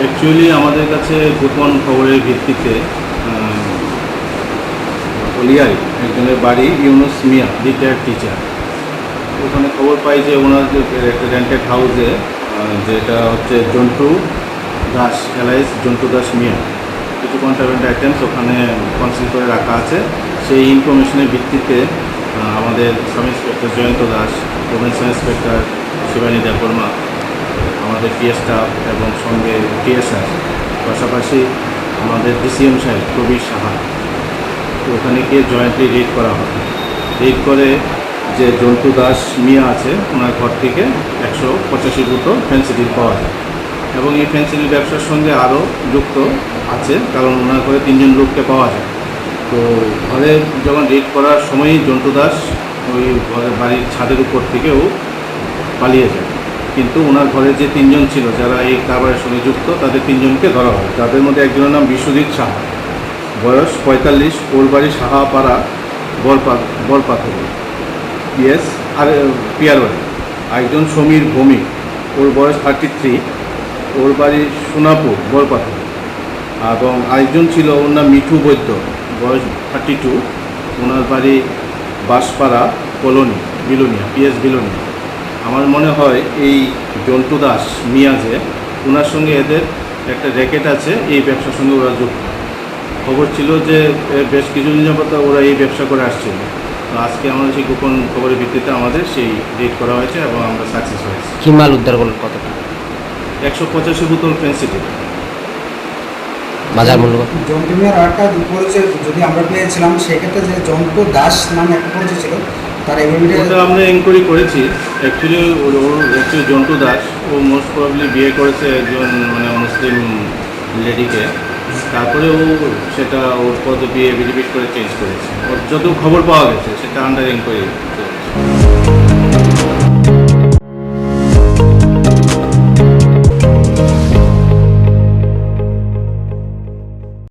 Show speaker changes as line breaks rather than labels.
Actually আমাদের কাছে গোপন খবরের ভিত্তিতে ওলিয়াই, একজনের বাড়ি ইউনুস মিয়া রিটায়ার্ড টিচার ওখানে খবর পাই যে ওনার একটা রেন্টেড হাউসে যেটা হচ্ছে জন্টু দাস এলাইস জন্টু দাস মিয়া। কিছু কন্ট্রাভেন্ট আইটেমস ওখানে কনসিল করে রাখা আছে। সেই ইনফরমেশনের ভিত্তিতে আমাদের sub inspector Jayanta Das sub inspector Shibani Debbarma আমাদের পিএ স্টাফ এবং সঙ্গে টিএসআর পাশাপাশি আমাদের ডিসিএম সাহেব প্রবীর সাহা ওখানে গিয়ে জয়েন্টলি রেড করা হয়। রেড করে যে জন্তু দাস মিয়া আছে, ওনার ঘর থেকে একশো পঁচাশি দুটো ফেন্সিডিল পাওয়া যায়। এবং এই ফেন্সিডিল ব্যবসার সঙ্গে আরও যুক্ত আছে, কারণ ওনার ঘরে তিনজন লোককে পাওয়া যায়। তো ঘরে যখন রেড করার সময়ই জন্তু দাস ওই ঘরের বাড়ির ছাদের উপর থেকেও পালিয়ে যায়। কিন্তু ওনার ঘরে যে তিনজন ছিল, যারা এই কারবারের সঙ্গে যুক্ত, তাদের তিনজনকে ধরা হয়। তাদের মধ্যে একজনের নাম বিশ্বজিৎ সাহা। বয়স পঁয়তাল্লিশ, ওর বাড়ি সাহাপাড়া বরপা বরপাথর। ইয়েস, আর পিয়ার বাড়ি আরেকজন সমীর ভৌমিক। ওর বয়স থার্টি থ্রি ওর বাড়ি সোনাপুর, বরপাথর। এবং আরেকজন ছিল, ওর নাম মিঠু বৈদ্য। বয়স থার্টি টু ওনার বাড়ি বাঁশপাড়া, কলোনি, বিলোনিয়া পিএস বিলোনিয়া। আমার মনে হয় এই জন্টু দাস মিয়াজে ওনার সঙ্গে এদের একটা র্যাকেট আছে এই ব্যবসার সঙ্গে ওরা যুক্ত। খবর ছিল যে বেশ কিছুদিন যাবত ওরা এই ব্যবসা করে আসছিল তো আজকে আমাদের সেই গোপন খবরের ভিত্তিতে আমাদের সেই রেড করা হয়েছে এবং আমরা সাকসেস হয়েছি।
কি মাল উদ্ধার করলেন কতটা
একশো পঁচাশি বোতল ফেন্সিটিভ
বাজার মূল্য কত?
জন্তুমিয়ার আরেকটা পরিচয় যদি আমরা পেয়েছিলাম সেক্ষেত্রে যে জন্তু দাস নামে একটা পরিচয় ছিল তার
আমরা এনকোয়ারি করেছি। অ্যাকচুয়ালি ওর অ্যাকচুয়ালি জন্টু দাস। ও মোস্ট প্রবলি বিয়ে করেছে একজন মানে মুসলিম লেডিকে তারপরে ও সেটা ওর পদ বিয়ে বিডিবিট করে চেঞ্জ করেছে। ওর যত খবর পাওয়া গেছে, সেটা আন্ডার এনকোয়ারি